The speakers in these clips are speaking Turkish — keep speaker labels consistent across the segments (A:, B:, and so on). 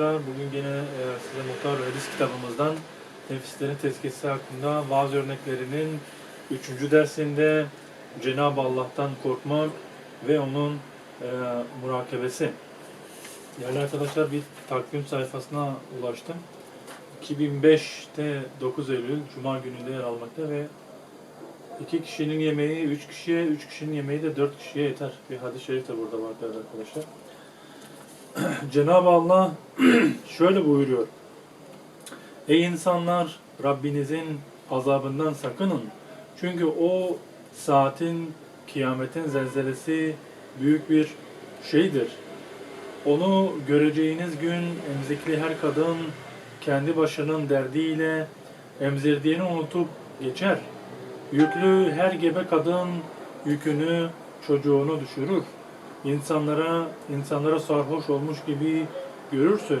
A: arkadaşlar. Bugün yine e, size Muhtar ve Hadis kitabımızdan nefislerin tezkiyesi hakkında vaaz örneklerinin 3. dersinde Cenab-ı Allah'tan korkmak ve onun e, murakebesi. Değerli arkadaşlar bir takvim sayfasına ulaştım. 2005'te 9 Eylül Cuma gününde yer almakta ve iki kişinin yemeği 3 kişiye, 3 kişinin yemeği de 4 kişiye yeter. Bir hadis-i şerif de burada var değerli arkadaşlar. Cenab-ı Allah şöyle buyuruyor. Ey insanlar Rabbinizin azabından sakının. Çünkü o saatin, kıyametin zelzelesi büyük bir şeydir. Onu göreceğiniz gün emzikli her kadın kendi başının derdiyle emzirdiğini unutup geçer. Yüklü her gebe kadın yükünü, çocuğunu düşürür. İnsanlara, insanlara sarhoş olmuş gibi görürsün.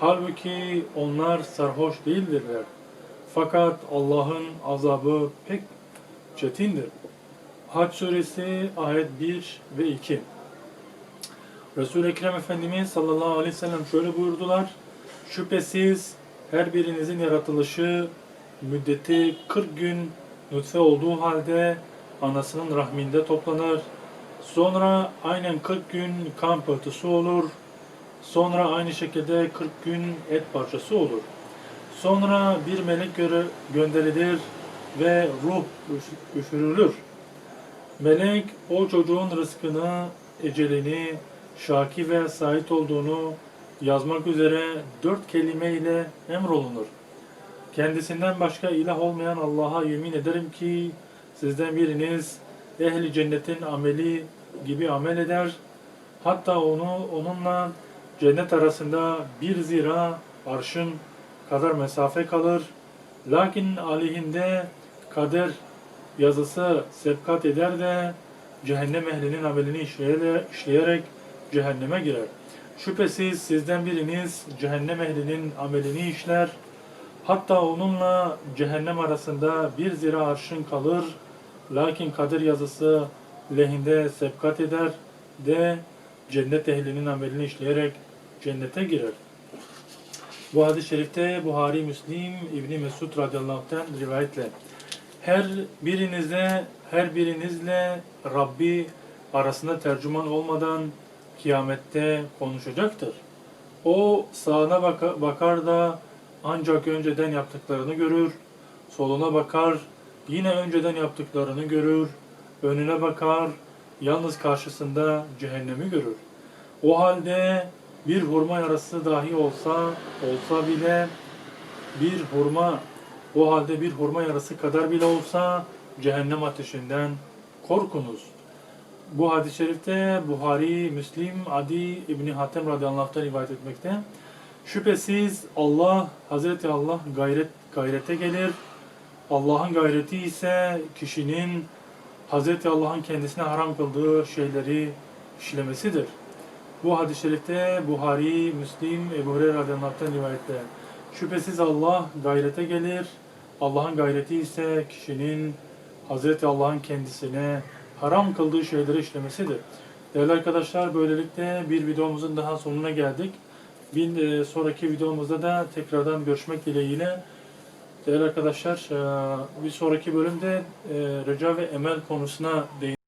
A: Halbuki onlar sarhoş değildirler. Fakat Allah'ın azabı pek çetindir. Hac suresi ayet 1 ve 2. Resul-i Ekrem Efendimiz sallallahu aleyhi ve sellem şöyle buyurdular. Şüphesiz her birinizin yaratılışı müddeti 40 gün nutfe olduğu halde anasının rahminde toplanır. Sonra aynen 40 gün kan pıhtısı olur. Sonra aynı şekilde 40 gün et parçası olur. Sonra bir melek göre gönderilir ve ruh üf- üfürülür. Melek o çocuğun rızkını, ecelini, şaki ve sait olduğunu yazmak üzere dört kelime ile emrolunur. Kendisinden başka ilah olmayan Allah'a yemin ederim ki sizden biriniz ehli cennetin ameli gibi amel eder. Hatta onu onunla cennet arasında bir zira arşın kadar mesafe kalır. Lakin aleyhinde kader yazısı sebkat eder de cehennem ehlinin amelini işleyerek cehenneme girer. Şüphesiz sizden biriniz cehennem ehlinin amelini işler. Hatta onunla cehennem arasında bir zira arşın kalır. Lakin kader yazısı lehinde sebkat eder de cennet ehlinin amelini işleyerek cennete girer. Bu hadis-i şerifte Buhari, Müslim, İbni Mesud radıyallahu anh'ten rivayetle her birinize, her birinizle Rabbi arasında tercüman olmadan kıyamette konuşacaktır. O sağına baka- bakar da ancak önceden yaptıklarını görür. Soluna bakar, yine önceden yaptıklarını görür. Önüne bakar, yalnız karşısında cehennemi görür. O halde bir hurma yarası dahi olsa, olsa bile bir hurma, o halde bir hurma yarası kadar bile olsa cehennem ateşinden korkunuz. Bu hadis-i şerifte Buhari, Müslim, Adi İbni Hatem radıyallahu anh'tan rivayet etmekte. Şüphesiz Allah, Hazreti Allah gayret gayrete gelir. Allah'ın gayreti ise kişinin Hazreti Allah'ın kendisine haram kıldığı şeyleri işlemesidir. Bu hadis-i şerifte Buhari, Müslim, Ebu Hureyre radıyallahu anh'tan rivayetle. Şüphesiz Allah gayrete gelir. Allah'ın gayreti ise kişinin Hazreti Allah'ın kendisine haram kıldığı şeyleri işlemesidir. Değerli arkadaşlar böylelikle bir videomuzun daha sonuna geldik. Bir e, sonraki videomuzda da tekrardan görüşmek dileğiyle. Değerli arkadaşlar e, bir sonraki bölümde e, reca ve emel konusuna değineceğiz.